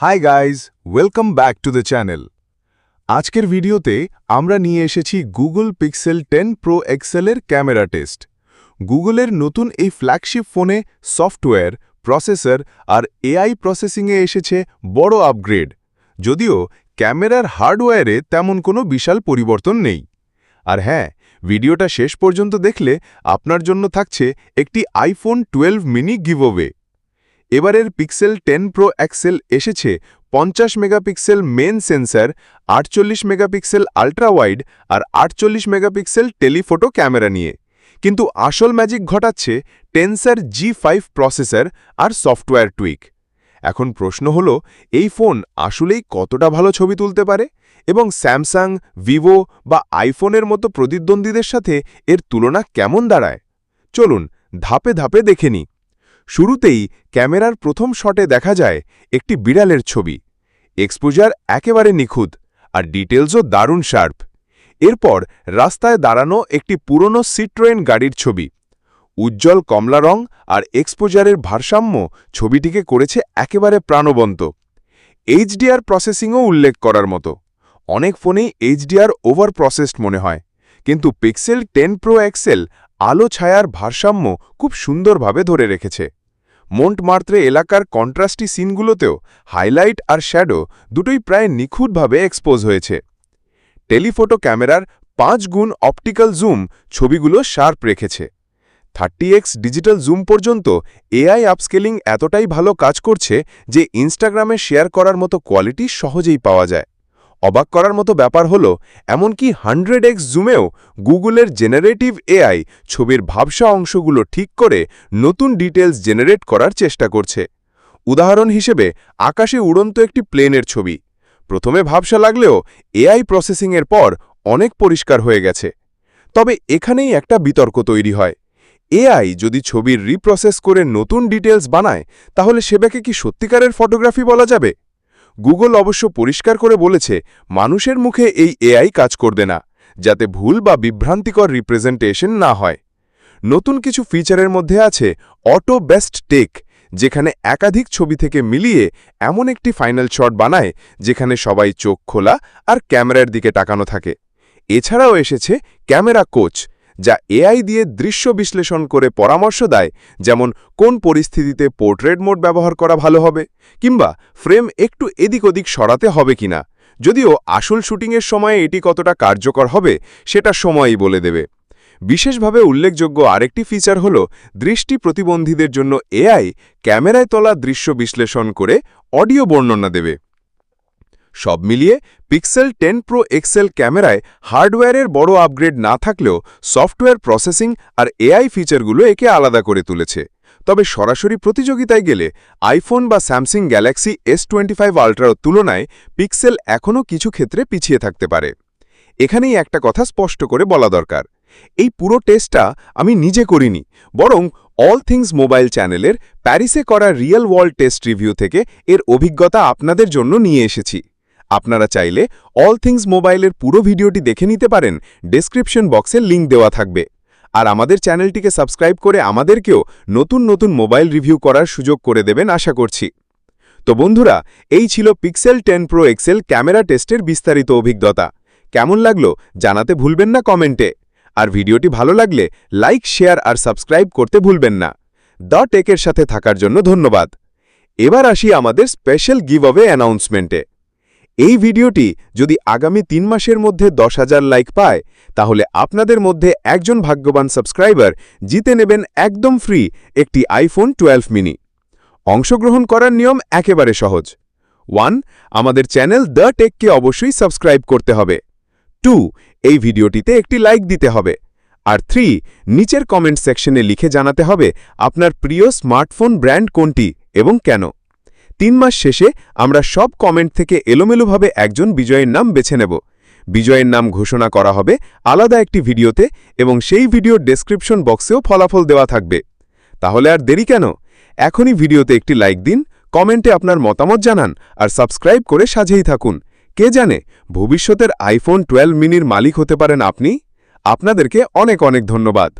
Hi guys welcome back to the channel আজকের ভিডিওতে আমরা নিয়ে এসেছি গুগল পিক্সেল টেন প্রো এক্সেলের ক্যামেরা টেস্ট। গুগলের নতুন এই ফ্ল্যাগশিপ ফোনে সফটওয়্যার প্রসেসর আর এআই প্রসেসিংয়ে এসেছে বড় আপগ্রেড যদিও ক্যামেরার হার্ডওয়্যারে তেমন কোনো বিশাল পরিবর্তন নেই। আর হ্যাঁ ভিডিওটা শেষ পর্যন্ত দেখলে আপনার জন্য থাকছে একটি আইফোন টুয়েলভ মিনি গিভওয়ে এবারের পিক্সেল টেন প্রো এক্সেল এসেছে পঞ্চাশ মেগাপিক্সেল মেন সেন্সর আটচল্লিশ মেগাপিক্সেল আল্ট্রা ওয়াইড আর আটচল্লিশ মেগাপিক্সেল টেলিফোটো ক্যামেরা নিয়ে। কিন্তু আসল ম্যাজিক ঘটাচ্ছে টেন্সার জি ফাইভ প্রসেসর আর সফটওয়্যার টুইক এখন প্রশ্ন হল, এই ফোন আসলেই কতটা ভালো ছবি তুলতে পারে? এবং স্যামসাং ভিভো বা আইফোনের মতো প্রতিদ্বন্দ্বীদের সাথে এর তুলনা কেমন দাঁড়ায়? চলুন ধাপে ধাপে দেখে নিই। শুরুতেই ক্যামেরার প্রথম শটে দেখা যায় একটি বিড়ালের ছবি। এক্সপোজার একেবারে নিখুঁত আর ডিটেলসও দারুণ শার্প। এরপর রাস্তায় দাঁড়ানো একটি পুরনো সিট্রোয়েন গাড়ির ছবি। উজ্জ্বল কমলা রং আর এক্সপোজারের ভারসাম্য ছবিটিকে করেছে একেবারে প্রাণবন্ত। এইচডিআর প্রসেসিংও উল্লেখ করার মতো। অনেক ফোনেই এইচডিআর ওভার প্রসেসড মনে হয়। কিন্তু পিক্সেল টেন প্রো এক্সেল আলো ছায়ার ভারসাম্য খুব সুন্দরভাবে ধরে রেখেছে। মন্ট মার্ত্রে এলাকার কন্ট্রাস্টি সিনগুলোতেও হাইলাইট আর শ্যাডো দুটোই প্রায় নিখুঁতভাবে এক্সপোজ হয়েছে। টেলিফোটো ক্যামেরার পাঁচ গুণ অপটিক্যাল জুম ছবিগুলো শার্প রেখেছে। থার্টি এক্স ডিজিটাল জুম পর্যন্ত এআই আপস্কেলিং এতটাই ভালো কাজ করছে যে ইনস্টাগ্রামে শেয়ার করার মতো কোয়ালিটি সহজেই পাওয়া যায়। অবাক করার মতো ব্যাপার হল, এমনকি হান্ড্রেড এক্স জুমেও গুগলের জেনারেটিভ এআই ছবির ভাবসা অংশগুলো ঠিক করে নতুন ডিটেলস জেনারেট করার চেষ্টা করছে। উদাহরণ হিসেবে, আকাশে উড়ন্ত একটি প্লেনের ছবি। প্রথমে ভাবসা লাগলেও এআই প্রসেসিংয়ের পর অনেক পরিষ্কার হয়ে গেছে। তবে এখানেই একটা বিতর্ক তৈরি হয়। এআই যদি ছবির রিপ্রসেস করে নতুন ডিটেলস বানায়, তাহলে সেবাকে কি সত্যিকারের ফটোগ্রাফি বলা যাবে? গুগল অবশ্য পরিষ্কার করে বলেছে, মানুষের মুখে এই এআই কাজ করবে না, যাতে ভুল বা বিভ্রান্তিকর রিপ্রেজেন্টেশন না হয়। নতুন কিছু ফিচারের মধ্যে আছে অটো বেস্ট টেক যেখানে একাধিক ছবি থেকে মিলিয়ে এমন একটি ফাইনাল শট বানায়, যেখানে সবাই চোখ খোলা আর ক্যামেরার দিকে টাকানো থাকে। এছাড়াও এসেছে ক্যামেরা কোচ যা এআই দিয়ে দৃশ্য বিশ্লেষণ করে পরামর্শ দেয় যেমন কোন পরিস্থিতিতে পোর্ট্রেট মোড ব্যবহার করা ভালো হবে কিংবা ফ্রেম একটু এদিক ওদিক সরাতে হবে কিনা। যদিও আসল শুটিংয়ের সময়ে এটি কতটা কার্যকর হবে সেটা সময়ই বলে দেবে। বিশেষভাবে উল্লেখযোগ্য আরেকটি ফিচার হল দৃষ্টি প্রতিবন্ধীদের জন্য এআই ক্যামেরায় তোলা দৃশ্য বিশ্লেষণ করে অডিও বর্ণনা দেবে। সব মিলিয়ে পিক্সেল টেন প্রো এক্সেল ক্যামেরায় হার্ডওয়্যারের বড় আপগ্রেড না থাকলেও সফটওয়্যার প্রসেসিং আর এআই ফিচারগুলো একে আলাদা করে তুলেছে। তবে সরাসরি প্রতিযোগিতায় গেলে আইফোন বা Samsung Galaxy S twenty five আল্ট্রার তুলনায় পিক্সেল এখনও কিছু ক্ষেত্রে পিছিয়ে থাকতে পারে। এখানেই একটা কথা স্পষ্ট করে বলা দরকার। এই পুরো টেস্টটা আমি নিজে করিনি, বরং অল থিংস মোবাইল চ্যানেলের প্যারিসে করা রিয়েল ওয়ার্ল্ড টেস্ট রিভিউ থেকে এর অভিজ্ঞতা আপনাদের জন্য নিয়ে এসেছি। আপনারা চাইলে অল থিংস মোবাইলের পুরো ভিডিওটি দেখে নিতে পারেন ডেসক্রিপশন বক্সে লিঙ্ক দেওয়া থাকবে। আর আমাদের চ্যানেলটিকে সাবস্ক্রাইব করে আমাদেরকেও নতুন নতুন মোবাইল রিভিউ করার সুযোগ করে দেবেন আশা করছি। তো বন্ধুরা, এই ছিল Pixel ten Pro XL camera টেস্টের বিস্তারিত অভিজ্ঞতা। কেমন লাগল জানাতে ভুলবেন না কমেন্টে। আর ভিডিওটি ভালো লাগলে লাইক শেয়ার আর সাবস্ক্রাইব করতে ভুলবেন না। দ্য টেকের সাথে থাকার জন্য ধন্যবাদ। এবার আসি আমাদের স্পেশাল গিভ অ্যানাউন্সমেন্টে এই ভিডিওটি যদি আগামী তিন মাসের মধ্যে দশ হাজার লাইক পায়, তাহলে আপনাদের মধ্যে একজন ভাগ্যবান সাবস্ক্রাইবার জিতে নেবেন একদম ফ্রি একটি আইফোন টুয়েলভ মিনি অংশগ্রহণ করার নিয়ম একেবারে সহজ। ওয়ান, আমাদের চ্যানেল দ্য টেককে অবশ্যই সাবস্ক্রাইব করতে হবে। টু, এই ভিডিওটিতে একটি লাইক দিতে হবে। আর থ্রি, নিচের কমেন্ট সেকশনে লিখে জানাতে হবে আপনার প্রিয় স্মার্টফোন ব্র্যান্ড কোনটি এবং কেন। তিন মাস শেষে আমরা সব কমেন্ট থেকে এলোমেলোভাবে একজন বিজয়ের নাম বেছে নেব। বিজয়ের নাম ঘোষণা করা হবে আলাদা একটি ভিডিওতে এবং সেই ভিডিওর ডেসক্রিপশন বক্সেও ফলাফল দেওয়া থাকবে। তাহলে আর দেরি কেন? এখনই ভিডিওতে একটি লাইক দিন কমেন্টে আপনার মতামত জানান আর সাবস্ক্রাইব করে সাজেই থাকুন। কে জানে, ভবিষ্যতের আইফোন টুয়েলভ মিনির মালিক হতে পারেন আপনি? আপনাদেরকে অনেক অনেক ধন্যবাদ।